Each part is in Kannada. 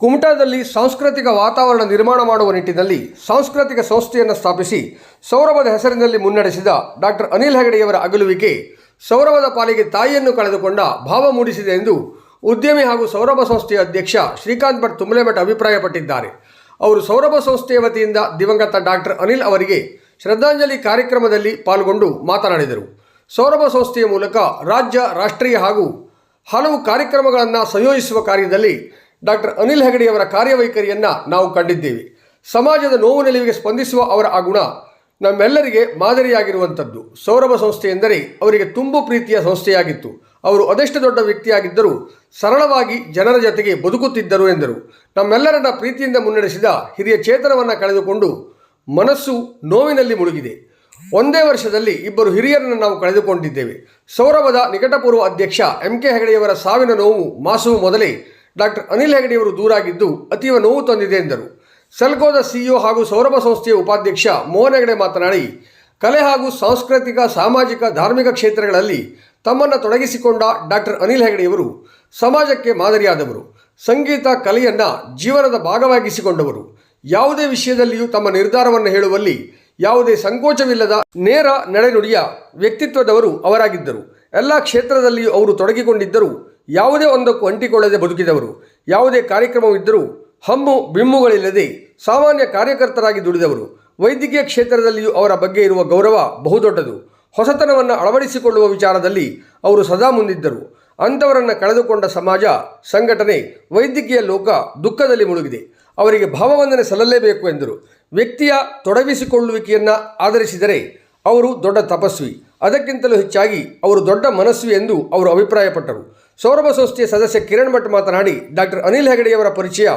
ಕುಮಟಾದಲ್ಲಿ ಸಾಂಸ್ಕೃತಿಕ ವಾತಾವರಣ ನಿರ್ಮಾಣ ಮಾಡುವ ನಿಟ್ಟಿನಲ್ಲಿ ಸಾಂಸ್ಕೃತಿಕ ಸಂಸ್ಥೆಯನ್ನು ಸ್ಥಾಪಿಸಿ ಸೌರಭದ ಹೆಸರಿನಲ್ಲಿ ಮುನ್ನಡೆಸಿದ ಡಾಕ್ಟರ್ ಅನಿಲ್ ಹೆಗಡೆಯವರ ಅಗಲುವಿಕೆ ಸೌರಭದ ಪಾಲಿಗೆ ತಾಯಿಯನ್ನು ಕಳೆದುಕೊಂಡ ಭಾವ ಮೂಡಿಸಿದೆ ಎಂದು ಉದ್ಯಮಿ ಹಾಗೂ ಸೌರಭ ಸಂಸ್ಥೆಯ ಅಧ್ಯಕ್ಷ ಶ್ರೀಕಾಂತ್ ಭಟ್ ತುಮಲೆಮಠ ಅಭಿಪ್ರಾಯಪಟ್ಟಿದ್ದಾರೆ. ಅವರು ಸೌರಭ ಸಂಸ್ಥೆಯ ವತಿಯಿಂದ ದಿವಂಗತ ಡಾಕ್ಟರ್ ಅನಿಲ್ ಅವರಿಗೆ ಶ್ರದ್ಧಾಂಜಲಿ ಕಾರ್ಯಕ್ರಮದಲ್ಲಿ ಪಾಲ್ಗೊಂಡು ಮಾತನಾಡಿದರು. ಸೌರಭ ಸಂಸ್ಥೆಯ ಮೂಲಕ ರಾಜ್ಯ, ರಾಷ್ಟ್ರೀಯ ಹಾಗೂ ಹಲವು ಕಾರ್ಯಕ್ರಮಗಳನ್ನು ಸಂಯೋಜಿಸುವ ಕಾರ್ಯದಲ್ಲಿ ಡಾಕ್ಟರ್ ಅನಿಲ್ ಹೆಗಡೆಯವರ ಕಾರ್ಯವೈಖರಿಯನ್ನು ನಾವು ಕಂಡಿದ್ದೇವೆ. ಸಮಾಜದ ನೋವು ನಿಲುವಿಗೆ ಸ್ಪಂದಿಸುವ ಅವರ ಆ ಗುಣ ನಮ್ಮೆಲ್ಲರಿಗೆ ಮಾದರಿಯಾಗಿರುವಂಥದ್ದು. ಸೌರಭ ಸಂಸ್ಥೆ ಎಂದರೆ ಅವರಿಗೆ ತುಂಬು ಪ್ರೀತಿಯ ಸಂಸ್ಥೆಯಾಗಿತ್ತು. ಅವರು ಅದೆಷ್ಟು ದೊಡ್ಡ ವ್ಯಕ್ತಿಯಾಗಿದ್ದರೂ ಸರಳವಾಗಿ ಜನರ ಜೊತೆಗೆ ಬದುಕುತ್ತಿದ್ದರು ಎಂದರು. ನಮ್ಮೆಲ್ಲರನ್ನ ಪ್ರೀತಿಯಿಂದ ಮುನ್ನಡೆಸಿದ ಹಿರಿಯ ಚೇತನವನ್ನು ಕಳೆದುಕೊಂಡು ಮನಸ್ಸು ನೋವಿನಲ್ಲಿ ಮುಳುಗಿದೆ. ಒಂದೇ ವರ್ಷದಲ್ಲಿ ಇಬ್ಬರು ಹಿರಿಯರನ್ನು ನಾವು ಕಳೆದುಕೊಂಡಿದ್ದೇವೆ. ಸೌರಭದ ನಿಕಟಪೂರ್ವ ಅಧ್ಯಕ್ಷ ಎಂ ಕೆ ಹೆಗಡೆಯವರ ಸಾವಿನ ನೋವು ಮಾಸುವ ಮೊದಲೇ ಡಾಕ್ಟರ್ ಅನಿಲ್ ಹೆಗಡೆಯವರು ದೂರಾಗಿದ್ದು ಅತೀವ ನೋವು ತಂದಿದೆ ಎಂದರು. ಸೆಲ್ಕೋದ ಸಿಇಒ ಹಾಗೂ ಸೌರಭ ಸಂಸ್ಥೆಯ ಉಪಾಧ್ಯಕ್ಷ ಮೋಹನ್ ಹೆಗಡೆ ಮಾತನಾಡಿ, ಕಲೆ ಹಾಗೂ ಸಾಂಸ್ಕೃತಿಕ, ಸಾಮಾಜಿಕ, ಧಾರ್ಮಿಕ ಕ್ಷೇತ್ರಗಳಲ್ಲಿ ತಮ್ಮನ್ನು ತೊಡಗಿಸಿಕೊಂಡ ಡಾಕ್ಟರ್ ಅನಿಲ್ ಹೆಗಡೆಯವರು ಸಮಾಜಕ್ಕೆ ಮಾದರಿಯಾದವರು. ಸಂಗೀತ, ಕಲೆಯನ್ನು ಜೀವನದ ಭಾಗವಾಗಿಸಿಕೊಂಡವರು. ಯಾವುದೇ ವಿಷಯದಲ್ಲಿಯೂ ತಮ್ಮ ನಿರ್ಧಾರವನ್ನು ಹೇಳುವಲ್ಲಿ ಯಾವುದೇ ಸಂಕೋಚವಿಲ್ಲದ ನೇರ ನಡೆನುಡಿಯ ವ್ಯಕ್ತಿತ್ವದವರು ಅವರಾಗಿದ್ದರು. ಎಲ್ಲ ಕ್ಷೇತ್ರದಲ್ಲಿಯೂ ಅವರು ತೊಡಗಿಕೊಂಡಿದ್ದರು ಯಾವುದೇ ಒಂದಕ್ಕೂ ಅಂಟಿಕೊಳ್ಳದೆ ಬದುಕಿದವರು, ಯಾವುದೇ ಕಾರ್ಯಕ್ರಮವಿದ್ದರೂ ಹಮ್ಮು ಬಿಮ್ಮುಗಳಿಲ್ಲದೆ ಸಾಮಾನ್ಯ ಕಾರ್ಯಕರ್ತರಾಗಿ ದುಡಿದವರು, ವೈದ್ಯಕೀಯ ಕ್ಷೇತ್ರದಲ್ಲಿಯೂ ಅವರ ಬಗ್ಗೆ ಇರುವ ಗೌರವ ಬಹುದೊಡ್ಡದು. ಹೊಸತನವನ್ನು ಅಳವಡಿಸಿಕೊಳ್ಳುವ ವಿಚಾರದಲ್ಲಿ ಅವರು ಸದಾ ಮುಂದಿದ್ದರು. ಅಂಥವರನ್ನು ಕಳೆದುಕೊಂಡ ಸಮಾಜ, ಸಂಘಟನೆ, ವೈದ್ಯಕೀಯ ಲೋಕ ದುಃಖದಲ್ಲಿ ಮುಳುಗಿದೆ. ಅವರಿಗೆ ಭಾವವಂದನೆ ಸಲ್ಲಲೇಬೇಕು ಎಂದರು. ವ್ಯಕ್ತಿಯ ತೊಡಗಿಸಿಕೊಳ್ಳುವಿಕೆಯನ್ನು ಆಧರಿಸಿದರೆ ಅವರು ದೊಡ್ಡ ತಪಸ್ವಿ. ಅದಕ್ಕಿಂತಲೂ ಹೆಚ್ಚಾಗಿ ಅವರು ದೊಡ್ಡ ಮನಸ್ವಿ ಎಂದು ಅವರು ಅಭಿಪ್ರಾಯಪಟ್ಟರು. ಸೌರಭ ಸಂಸ್ಥೆಯ ಸದಸ್ಯ ಕಿರಣ್ ಭಟ್ ಮಾತನಾಡಿ, ಡಾಕ್ಟರ್ ಅನಿಲ್ ಹೆಗಡೆಯವರ ಪರಿಚಯ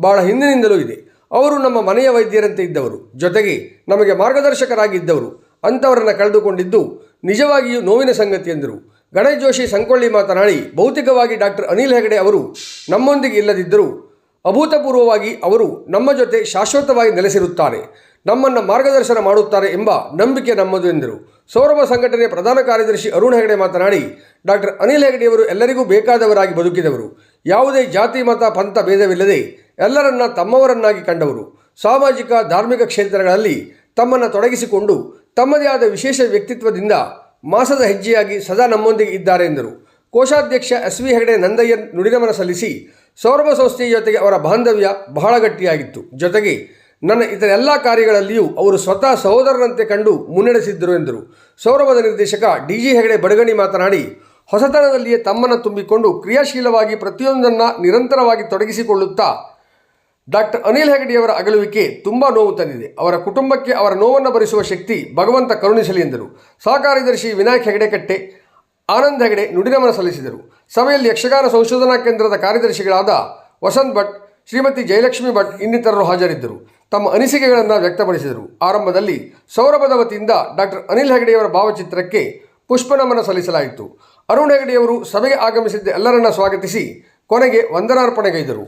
ಬಹಳ ಹಿಂದಿನಿಂದಲೂ ಇದೆ. ಅವರು ನಮ್ಮ ಮನೆಯ ವೈದ್ಯರಂತೆ ಇದ್ದವರು, ಜೊತೆಗೆ ನಮಗೆ ಮಾರ್ಗದರ್ಶಕರಾಗಿದ್ದವರು. ಅಂಥವರನ್ನು ಕಳೆದುಕೊಂಡಿದ್ದು ನಿಜವಾಗಿಯೂ ನೋವಿನ ಸಂಗತಿ ಎಂದರು. ಗಣೇಶ್ ಜೋಶಿ ಸಂಕೊಳ್ಳಿ ಮಾತನಾಡಿ, ಭೌತಿಕವಾಗಿ ಡಾಕ್ಟರ್ ಅನಿಲ್ ಹೆಗಡೆ ಅವರು ನಮ್ಮೊಂದಿಗೆ ಇಲ್ಲದಿದ್ದರೂ, ಅಭೂತಪೂರ್ವವಾಗಿ ಅವರು ನಮ್ಮ ಜೊತೆ ಶಾಶ್ವತವಾಗಿ ನೆಲೆಸಿರುತ್ತಾರೆ. ನಮ್ಮನ್ನು ಮಾರ್ಗದರ್ಶನ ಮಾಡುತ್ತಾರೆ ಎಂಬ ನಂಬಿಕೆ ನಮ್ಮದು ಎಂದರು. ಸೌರಭ ಸಂಘಟನೆಯ ಪ್ರಧಾನ ಕಾರ್ಯದರ್ಶಿ ಅರುಣ್ ಹೆಗಡೆ ಮಾತನಾಡಿ, ಡಾಕ್ಟರ್ ಅನಿಲ್ ಹೆಗಡೆಯವರು ಎಲ್ಲರಿಗೂ ಬೇಕಾದವರಾಗಿ ಬದುಕಿದವರು. ಯಾವುದೇ ಜಾತಿ, ಮತ, ಪಂಥ ಭೇದವಿಲ್ಲದೆ ಎಲ್ಲರನ್ನ ತಮ್ಮವರನ್ನಾಗಿ ಕಂಡವರು. ಸಾಮಾಜಿಕ, ಧಾರ್ಮಿಕ ಕ್ಷೇತ್ರಗಳಲ್ಲಿ ತಮ್ಮನ್ನು ತೊಡಗಿಸಿಕೊಂಡು ತಮ್ಮದೇ ಆದ ವಿಶೇಷ ವ್ಯಕ್ತಿತ್ವದಿಂದ ಮಾಸದ ಹೆಜ್ಜೆಯಾಗಿ ಸದಾ ನಮ್ಮೊಂದಿಗೆ ಇದ್ದಾರೆ ಎಂದರು. ಕೋಶಾಧ್ಯಕ್ಷ ಎಸ್ ವಿ ಹೆಗಡೆ ನಂದಯ್ಯನ್ ನುಡಿನಮನ ಸಲ್ಲಿಸಿ ಸೌರಭ ಸಂಸ್ಥೆಯ ಜೊತೆಗೆ ಅವರ ಬಾಂಧವ್ಯ ಬಹಳ ಗಟ್ಟಿಯಾಗಿತ್ತು. ಜೊತೆಗೆ ನನ್ನ ಇತರ ಎಲ್ಲ ಕಾರ್ಯಗಳಲ್ಲಿಯೂ ಅವರು ಸ್ವತಃ ಸಹೋದರರಂತೆ ಕಂಡು ಮುನ್ನಡೆಸಿದ್ದರು ಎಂದರು. ಸೌರಭದ ನಿರ್ದೇಶಕ ಡಿ ಜಿ ಹೆಗಡೆ ಬಡಗಣಿ ಮಾತನಾಡಿ, ಹೊಸತನದಲ್ಲಿಯೇ ತಮ್ಮನ್ನು ತುಂಬಿಕೊಂಡು ಕ್ರಿಯಾಶೀಲವಾಗಿ ಪ್ರತಿಯೊಂದನ್ನು ನಿರಂತರವಾಗಿ ತೊಡಗಿಸಿಕೊಳ್ಳುತ್ತಾ ಡಾಕ್ಟರ್ ಅನಿಲ್ ಹೆಗಡೆಯವರ ಅಗಲುವಿಕೆ ತುಂಬ ನೋವು ತಂದಿದೆ. ಅವರ ಕುಟುಂಬಕ್ಕೆ ಅವರ ನೋವನ್ನು ಭರಿಸುವ ಶಕ್ತಿ ಭಗವಂತ ಕರುಣಿಸಲಿ ಎಂದರು. ಸಹಕಾರ್ಯದರ್ಶಿ ವಿನಾಯಕ್ ವಿನಾಯಕ್ ಹೆಗಡೆಕಟ್ಟೆ, ಆನಂದ್ ಹೆಗಡೆ ನುಡಿನಮನ ಸಲ್ಲಿಸಿದರು. ಸಭೆಯಲ್ಲಿ ಯಕ್ಷಗಾನ ಸಂಶೋಧನಾ ಕೇಂದ್ರದ ಕಾರ್ಯದರ್ಶಿಗಳಾದ ವಸಂತ್ ಭಟ್ ಶ್ರೀಮತಿ ಜಯಲಕ್ಷ್ಮಿ ಭಟ್ ಇನ್ನಿತರರು ಹಾಜರಿದ್ದರು. ತಮ್ಮ ಅನಿಸಿಕೆಗಳನ್ನು ವ್ಯಕ್ತಪಡಿಸಿದರು. ಆರಂಭದಲ್ಲಿ ಸೌರಭದ ವತಿಯಿಂದ ಡಾಕ್ಟರ್ ಅನಿಲ್ ಹೆಗಡೆಯವರ ಭಾವಚಿತ್ರಕ್ಕೆ ಪುಷ್ಪನಮನ ಸಲ್ಲಿಸಲಾಯಿತು. ಅರುಣ್ ಹೆಗಡೆಯವರು ಸಭೆಗೆ ಆಗಮಿಸಿದ್ದ ಎಲ್ಲರನ್ನ ಸ್ವಾಗತಿಸಿ ಕೊನೆಗೆ ವಂದನಾರ್ಪಣೆಗೈದರು.